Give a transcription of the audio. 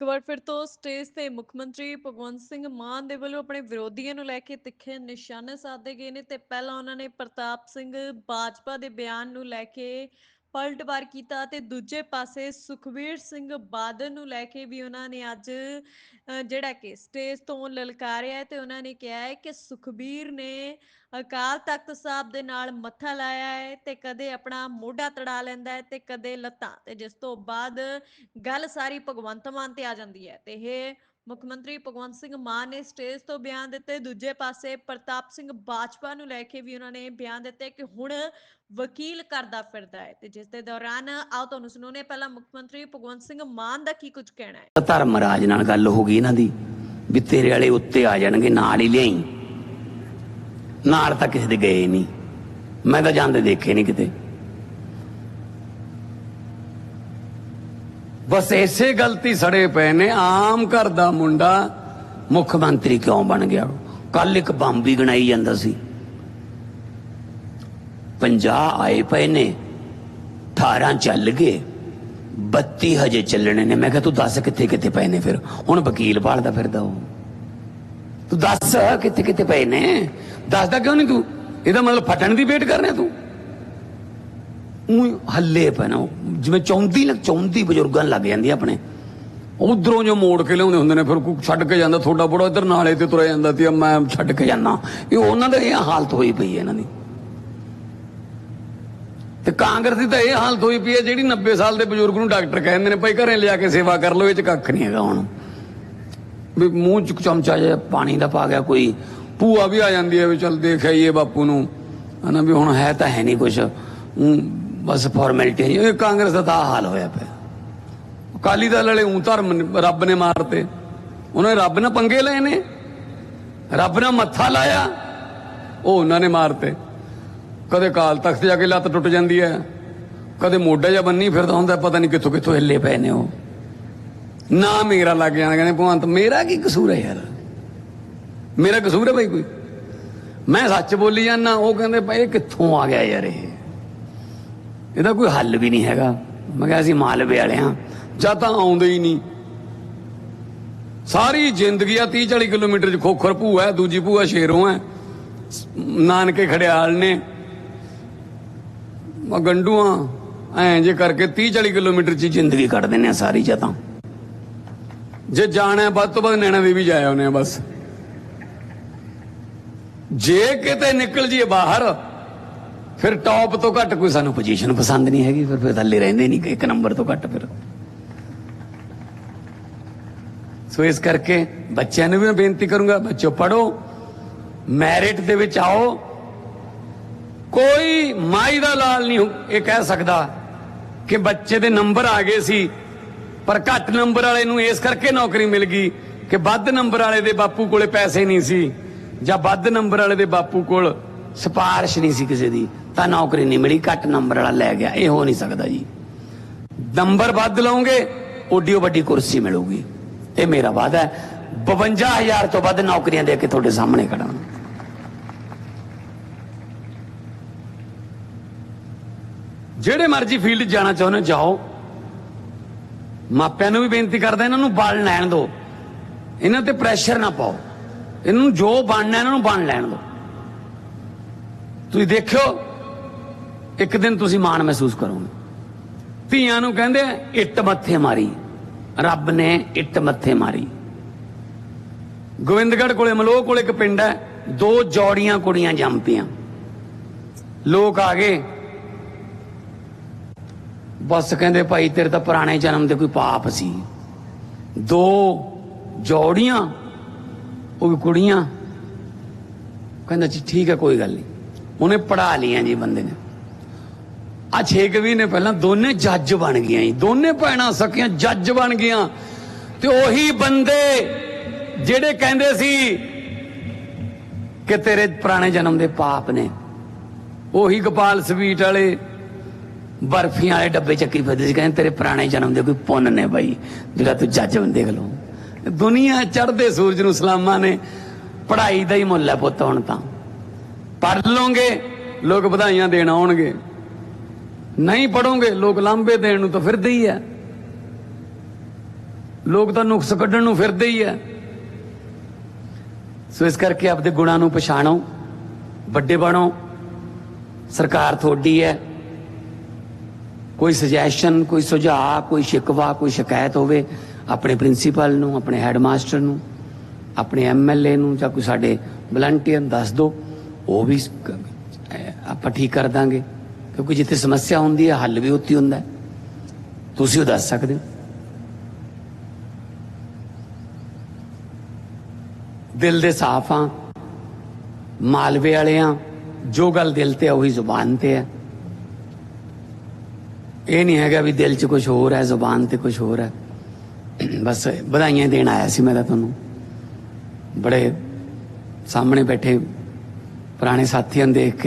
ਇੱਕ ਵਾਰ ਫਿਰ ਤੋਂ ਸਟੇਜ ਤੇ ਮੁੱਖ ਮੰਤਰੀ ਭਗਵੰਤ ਸਿੰਘ ਮਾਨ ਦੇ ਵੱਲੋਂ ਆਪਣੇ ਵਿਰੋਧੀਆਂ ਨੂੰ ਲੈ ਕੇ ਤਿੱਖੇ ਨਿਸ਼ਾਨੇ ਸਾਧੇ ਗਏ ਨੇ ਤੇ ਪਹਿਲਾਂ ਉਹਨਾਂ ਨੇ ਪ੍ਰਤਾਪ ਸਿੰਘ ਬਾਜਪਾ ਦੇ ਬਿਆਨ ਨੂੰ ਲੈ ਕੇ ਪਲਟਵਾਰ ਕੀਤਾ ਤੇ ਦੂਜੇ ਪਾਸੇ ਸੁਖਵੀਰ ਸਿੰਘ ਬਾਦਲ ਨੂੰ ਲੈ ਕੇ ਵੀ ਉਹਨਾਂ ਨੇ ਅੱਜ ਜਿਹੜਾ ਕਿ ਸਟੇਜ ਤੋਂ ਲਲਕਾਰਿਆ ਹੈ ਤੇ ਉਹਨਾਂ ਨੇ ਕਿਹਾ ਹੈ ਕਿ ਸੁਖਬੀਰ ਨੇ ਅਕਾਲ ਤਖਤ ਸਾਹਿਬ ਦੇ ਨਾਲ ਮੱਥਾ ਲਾਇਆ ਹੈ ਤੇ ਕਦੇ ਆਪਣਾ ਮੋਢਾ ਤੜਾ ਲੈਂਦਾ ਹੈ ਤੇ ਕਦੇ ਲੱਤਾਂ ਤੇ ਜਿਸ ਤੋਂ ਬਾਅਦ ਗੱਲ ਸਾਰੀ ਭਗਵੰਤ ਮਾਨ ਤੇ ਆ ਜਾਂਦੀ ਹੈ ਤੇ ਇਹ ਮੁੱਖ ਮੰਤਰੀ ਭਗਵੰਤ ਸਿੰਘ ਮਾਨ ਨੇ ਸਟੇਜ ਤੋਂ ਬਿਆਨ ਦਿੱਤੇ। ਦੂਜੇ ਪਾਸੇ ਪ੍ਰਤਾਪ ਸਿੰਘ ਬਾਜਪਾ ਨੂੰ ਲੈ ਕੇ ਵੀ ਉਹਨਾਂ ਨੇ ਬਿਆਨ ਦਿੱਤੇ ਕਿ ਹੁਣ ਵਕੀਲ ਕਰਦਾ ਫਿਰਦਾ ਹੈ ਤੇ ਜਿਸ ਦੇ ਦੌਰਾਨ, ਆਓ ਤੁਹਾਨੂੰ ਸੁਣਾਉਂਦੇ ਪਹਿਲਾਂ ਮੁੱਖ ਮੰਤਰੀ ਭਗਵੰਤ ਸਿੰਘ ਮਾਨ ਦਾ ਕੀ ਕੁਝ ਕਹਿਣਾ ਹੈ। ਧਰਮਰਾਜ ਨਾਲ ਗੱਲ ਹੋ ਗਈ ਇਹਨਾਂ ਦੀ, ਵੀ ਤੇਰੇ ਵਾਲੇ ਉੱਤੇ ਆ ਜਾਣਗੇ, ਨਾਲ ਹੀ ਲਿਆਈ। ਨਾਲ ਤਾਂ ਕਿਸੇ ਦੇ ਗਏ ਨਹੀਂ। ਮੈਂ ਤਾਂ ਜਾਂਦੇ ਦੇਖੇ ਨਹੀਂ ਕਿਤੇ। ਬਸ ਇਸੇ ਗਲਤੀ ਸੜੇ ਪਏ ਨੇ। ਆਮ ਘਰ ਦਾ ਮੁੰਡਾ ਮੁੱਖ ਮੰਤਰੀ ਕਿਉਂ ਬਣ ਗਿਆ? ਕੱਲ ਇੱਕ ਬੰਬ ਵੀ ਗਣਾਈ ਜਾਂਦਾ ਸੀ। 50 ਆਏ ਪਏ ਨੇ 18 ਚੱਲ ਗਏ 32 ਹਜੇ ਚੱਲਣੇ ਨੇ। ਮੈਂ ਕਿਹਾ, ਤੂੰ ਦੱਸ ਕਿੱਥੇ ਕਿੱਥੇ ਪਏ ਨੇ ਫਿਰ? ਹੁਣ ਵਕੀਲ ਭਾਲਦਾ ਫਿਰਦਾ ਉਹ। ਤੂੰ ਦੱਸ ਕਿੱਥੇ ਕਿੱਥੇ ਪਏ ਨੇ? ਦੱਸਦਾ ਕਿਉਂ ਨਹੀਂ ਤੂੰ? ਇਹਦਾ ਮਤਲਬ ਫਟਣ ਦੀ ਵੇਟ ਕਰ ਰਿਹਾ ਤੂੰ? ਉਹ ਹੱਲੇ ਪੈਣਾ। ਉਹ ਜਿਵੇਂ ਚੌਂਦੀ ਲੱਗ ਚੌਂਦੀ ਬਜ਼ੁਰਗਾਂ ਨੂੰ ਲੱਗ ਜਾਂਦੀ ਆਪਣੇ। ਉਧਰੋਂ ਜੋ ਮੋੜ ਕੇ ਲਿਆਉਂਦੇ ਹੁੰਦੇ ਨੇ, ਫਿਰ ਕੋਈ ਛੱਡ ਕੇ ਜਾਂਦਾ ਥੋੜਾ ਬੜਾ ਇੱਧਰ ਨਾਲੇ ਤੇ ਤੁਰਿਆ ਜਾਂਦਾ ਤੇ ਮੈਂ ਛੱਡ ਕੇ ਜਾਨਾ ਇਹ ਉਹਨਾਂ ਦੇ ਇਹ ਹਾਲਤ ਹੋਈ ਪਈ ਹੈ ਇਹਨਾਂ ਦੀ। ਤੇ ਕਾਂਗਰਸ ਦੀ ਤਾਂ ਇਹ ਹਾਲਤ ਹੋਈ ਪਈ ਹੈ ਜਿਹੜੀ 90 ਸਾਲ ਦੇ ਬਜ਼ੁਰਗ ਨੂੰ ਡਾਕਟਰ ਕਹਿੰਦੇ ਨੇ, ਭਾਈ ਘਰੇ ਲਿਆ ਕੇ ਸੇਵਾ ਕਰ ਲਓ, ਇਹ ਚ ਕੱਖ ਨਹੀਂ ਹੈਗਾ ਹੁਣ। ਵੀ ਮੂੰਹ ਚ ਚਮਚਾ ਜਿਹਾ ਪਾਣੀ ਦਾ ਪਾ ਗਿਆ ਕੋਈ, ਭੂਆ ਵੀ ਆ ਜਾਂਦੀ ਹੈ ਵੀ ਚੱਲ ਦੇਖ ਆਈਏ ਬਾਪੂ ਨੂੰ। ਹਨਾ ਵੀ ਹੁਣ ਹੈ ਤਾਂ ਹੈ ਨਹੀਂ ਕੁਛ। ਬਸ ਫਾਰਮੈਲਿਟੀ ਇਹ ਕਾਂਗਰਸ ਦਾ ਤਾਂ ਹਾਲ ਹੋਇਆ ਪਿਆ। ਅਕਾਲੀ ਦਲ ਵਾਲੇ ਉਂ ਧਰਮ ਨੇ- ਰੱਬ ਨੇ ਮਾਰਤੇ। ਉਹਨਾਂ ਨੇ ਰੱਬ ਨਾਲ ਪੰਗੇ ਲਏ ਨੇ। ਰੱਬ ਨਾਲ ਮੱਥਾ ਲਾਇਆ, ਉਹ ਉਹਨਾਂ ਨੇ ਮਾਰਤੇ। ਕਦੇ ਕਾਲ ਤਖਤ ਜਾ ਕੇ ਲੱਤ ਟੁੱਟ ਜਾਂਦੀ ਹੈ। ਕਦੇ ਮੋਢਾ ਜਾਂ ਬੰਨੀ ਫਿਰਦਾ ਹੁੰਦਾ, ਪਤਾ ਨਹੀਂ ਕਿੱਥੋਂ ਕਿੱਥੋਂ ਹਿੱਲੇ ਪਏ ਨੇ ਉਹ। ਨਾ ਮੇਰਾ ਲੱਗ ਜਾਣਾ, ਕਹਿੰਦੇ ਭਗਵੰਤ, ਮੇਰਾ ਕੀ ਕਸੂਰ ਹੈ ਯਾਰ? ਮੇਰਾ ਕਸੂਰ ਹੈ ਭਾਈ ਕੋਈ। ਮੈਂ ਸੱਚ ਬੋਲੀ ਜਾਂਦਾ, ਉਹ ਕਹਿੰਦੇ ਭਾਈ ਇਹ ਕਿੱਥੋਂ ਆ ਗਿਆ ਯਾਰ ਇਹ? ਇਹਦਾ ਕੋਈ ਹੱਲ ਵੀ ਨਹੀਂ ਹੈਗਾ। ਮੈਂ ਕਿਹਾ ਅਸੀਂ ਮਾਲਵੇ ਵਾਲੇ ਹਾਂ। ਜਾਂ ਤਾਂ ਆਉਂਦੇ ਹੀ ਨਹੀਂ। ਸਾਰੀ ਜ਼ਿੰਦਗੀ ਆ 30 40 ਕਿਲੋਮੀਟਰ ਚ ਖੋਖਰ ਭੂਆ ਦੂਜੀ ਭੂਆ ਸ਼ੇਰੋਂ ਹੈ। ਨਾਨਕੇ ਖੜਿਆਲ ਨੇ। ਆ ਗੰਡੂਆਂ ਐਂ ਜੇ ਕਰਕੇ 30 40 ਕਿਲੋਮੀਟਰ ਚ ਜ਼ਿੰਦਗੀ ਕੱਢ ਦਿੰਦੇ ਆ ਸਾਰੀ ਜਤਾਂ ਜੇ ਜਾਣਾ ਵੱਧ ਤੋਂ ਵੱਧ ਨੈਣਾ ਦੇਵੀ ਜਾਇਆ ਆਉਨੇ ਆ ਬਸ। ਜੇ ਕਿਤੇ ਨਿਕਲ ਜੀਏ ਬਾਹਰ ਫਿਰ ਟੌਪ ਤੋਂ ਘੱਟ ਕੋਈ ਸਾਨੂੰ ਸਾਨੂੰ ਪੋਜੀਸ਼ਨ ਪਸੰਦ ਨਹੀਂ ਹੈਗੀ, ਫਿਰ ਫਿਰ ਥੱਲੇ ਰਹਿੰਦੇ ਨਹੀਂ, ਇੱਕ ਨੰਬਰ ਤੋਂ ਘੱਟ ਫਿਰ। ਸੋ ਇਸ ਕਰਕੇ ਬੱਚਿਆਂ ਨੂੰ ਵੀ ਮੈਂ ਬੇਨਤੀ ਕਰੂੰਗਾ ਬੱਚੋ ਪੜੋ ਮੈਰਿਟ ਦੇ ਵਿੱਚ ਆਓ। ਕੋਈ ਮਾਈ ਦਾ ਲਾਲ ਨਹੀਂ ਇਹ ਕਹਿ ਸਕਦਾ ਕਿ ਬੱਚੇ ਦੇ ਨੰਬਰ ਆ ਗਏ ਸੀ, ਪਰ ਘੱਟ ਨੰਬਰ ਵਾਲੇ ਨੂੰ ਇਸ ਕਰਕੇ ਨੌਕਰੀ ਮਿਲ ਗਈ ਕਿ ਵੱਧ ਨੰਬਰ ਵਾਲੇ ਦੇ ਬਾਪੂ ਕੋਲੇ ਪੈਸੇ ਨਹੀਂ ਸੀ, ਜਾਂ ਵੱਧ ਨੰਬਰ ਵਾਲੇ ਦੇ ਬਾਪੂ ਕੋਲ ਸਿਫਾਰਿਸ਼ ਨਹੀਂ ਸੀ ਕਿਸੇ ਦੀ। ਤਾਂ ਨੌਕਰੀ ਨਹੀਂ ਮਿਲੀ, ਘੱਟ ਨੰਬਰ ਵਾਲਾ ਲੈ ਗਿਆ। ਇਹ ਹੋ ਨਹੀਂ ਸਕਦਾ ਜੀ। ਨੰਬਰ ਵੱਧ ਲਾਉਂਗੇ, ਓਡੀ ਵੱਡੀ ਕੁਰਸੀ ਮਿਲੂਗੀ। ਇਹ ਮੇਰਾ ਵਾਅਦਾ ਹੈ। 52000 ਤੋਂ ਵੱਧ ਨੌਕਰੀਆਂ ਦੇ ਕੇ ਤੁਹਾਡੇ ਸਾਹਮਣੇ ਖੜਾ ਜਿਹੜੇ ਮਰਜ਼ੀ ਫੀਲਡ ਜਾਣਾ ਚਾਹੁੰਦੇ ਜਾਓ। ਮਾਪਿਆਂ ਨੂੰ ਵੀ ਬੇਨਤੀ ਕਰਦਾ, ਇਹਨਾਂ ਨੂੰ ਬਣ ਲੈਣ ਦਿਓ। ਇਹਨਾਂ ਤੇ ਪ੍ਰੈਸ਼ਰ ਨਾ ਪਾਓ। ਇਹਨਾਂ ਨੂੰ ਜੋ ਬਣਨਾ, ਇਹਨਾਂ ਨੂੰ ਬਣ ਲੈਣ ਦਿਓ। ਤੁਸੀਂ ਦੇਖਿਓ ਇੱਕ ਦਿਨ ਤੁਸੀਂ ਮਾਣ ਮਹਿਸੂਸ ਕਰੋਗੇ। ਧੀਆਂ ਨੂੰ ਕਹਿੰਦੇ, ਇੱਟ ਮੱਥੇ ਮਾਰੀ। ਰੱਬ ਨੇ ਇੱਟ ਮੱਥੇ ਮਾਰੀ। ਗੋਬਿੰਦਗੜ੍ਹ ਕੋਲੇ, ਮਲੋਹ ਕੋਲੇ ਇੱਕ ਪਿੰਡ ਹੈ, ਦੋ ਜੋੜੀਆਂ ਕੁੜੀਆਂ ਜੰਮ ਪਈਆਂ। ਲੋਕ ਆ ਗਏ। ਬਸ ਕਹਿੰਦੇ, ਭਾਈ, ਤੇਰੇ ਤਾਂ ਪੁਰਾਣੇ ਜਨਮ ਦੇ ਕੋਈ ਪਾਪ ਸੀ। ਦੋ ਜੋੜੀਆਂ, ਉਹ ਵੀ ਕੁੜੀਆਂ। ਕਹਿੰਦਾ, ਜੀ, ਠੀਕ ਹੈ, ਕੋਈ ਗੱਲ ਨਹੀਂ। ਉਹਨੇ ਪੜਾ ਲੀਆਂ ਜੀ ਬੰਦੇ ਨੇ। ਆ ਛੇ ਕੁ ਮਹੀਨੇ ਪਹਿਲਾਂ ਦੋਨੇ ਜੱਜ ਬਣ ਗਈਆਂ ਜੀ। ਦੋਨੇ ਭੈਣਾਂ ਸਕੀਆਂ, ਜੱਜ ਬਣ ਗਈਆਂ। ਤੇ ਉਹੀ ਬੰਦੇ ਜਿਹੜੇ ਕਹਿੰਦੇ ਸੀ ਕਿ ਤੇਰੇ ਪੁਰਾਣੇ ਜਨਮ ਦੇ ਪਾਪ ਨੇ, ਉਹੀ ਗੋਪਾਲ ਸਵੀਟ ਵਾਲੇ ਬਰਫੀਆਂ ਵਾਲੇ ਡੱਬੇ ਚੱਕੀ ਫਿਰਦੇ ਸੀ, ਕਹਿੰਦੇ ਤੇਰੇ ਪੁਰਾਣੇ ਜਨਮ ਦੇ ਕੋਈ ਪੁੰਨ ਨੇ ਬਾਈ, ਜਿਹੜਾ ਤੂੰ ਜੱਜ ਬੰਦੇ ਦੇਖ ਲਓ ਦੁਨੀਆ ਚੜ੍ਹਦੇ ਸੂਰਜ ਨੂੰ ਸਲਾਮਾਂ ਨੇ, ਪੜ੍ਹਾਈ ਦਾ ਹੀ ਮੁੱਲ ਹੈ ਪੁੱਤ ਹੁਣ ਤਾਂ। ਪੜ੍ਹ ਲਓਗੇ ਲੋਕ ਵਧਾਈਆਂ ਦੇਣ ਆਉਣਗੇ। ਨਹੀਂ ਪੜੋਗੇ, ਲੋਕ ਲਾਂਬੇ ਦੇਣ ਨੂੰ ਤਾਂ ਫਿਰਦੇ ਹੀ ਆ। ਲੋਕ ਤਾਂ ਨੁਕਸ ਕੱਢਣ ਨੂੰ ਫਿਰਦੇ ਹੀ ਆ। ਸੋ ਇਸ ਕਰਕੇ ਆਪਦੇ ਗੁਣਾਂ ਨੂੰ ਪਛਾਣੋ, ਵੱਡੇ ਬਣੋ। ਸਰਕਾਰ ਤੁਹਾਡੀ ਹੈ। ਕੋਈ ਸੁਜੈਸ਼ਨ ਕੋਈ ਸੁਝਾਅ, ਕੋਈ ਸ਼ਿਕਵਾ, ਕੋਈ ਸ਼ਿਕਾਇਤ ਹੋਵੇ, ਆਪਣੇ ਪ੍ਰਿੰਸੀਪਲ ਨੂੰ, ਆਪਣੇ ਹੈਡਮਾਸਟਰ ਨੂੰ, ਆਪਣੇ ਐਮਐਲਏ ਨੂੰ ਜਾਂ ਕੋਈ ਸਾਡੇ ਵਲੰਟੀਅਰ ਨੂੰ ਦੱਸ ਦਿਓ। ਉਹ ਵੀ ਆਪਾਂ ਠੀਕ ਕਰ ਦਾਂਗੇ। ਕਿਉਂਕਿ ਜਿੱਥੇ ਸਮੱਸਿਆ ਹੁੰਦੀ ਹੈ, ਹੱਲ ਵੀ ਉੱਥੇ ਹੁੰਦਾ ਤੁਸੀਂ ਉਹ ਦੱਸ ਸਕਦੇ ਹੋ? ਦਿਲ ਦੇ ਸਾਫ਼ ਆ ਮਾਲਵੇ ਵਾਲੇ ਆ ਜੋ ਗੱਲ ਦਿਲ ਤੇ ਆ, ਉਹੀ ਜ਼ੁਬਾਨ ਤੇ ਹੈ। ਇਹ ਨਹੀਂ ਹੈਗਾ ਵੀ ਦਿਲ 'ਚ ਕੁਝ ਹੋਰ ਹੈ, ਜ਼ੁਬਾਨ ਤੇ ਕੁਝ ਹੋਰ ਹੈ। ਬਸ ਵਧਾਈਆਂ ਦੇਣ ਆਇਆ ਸੀ ਮੈਂ ਤਾਂ ਤੁਹਾਨੂੰ। ਬੜੇ ਸਾਹਮਣੇ ਬੈਠੇ ਪੁਰਾਣੇ ਸਾਥੀਆਂ ਨੂੰ ਦੇਖ ਕੇ।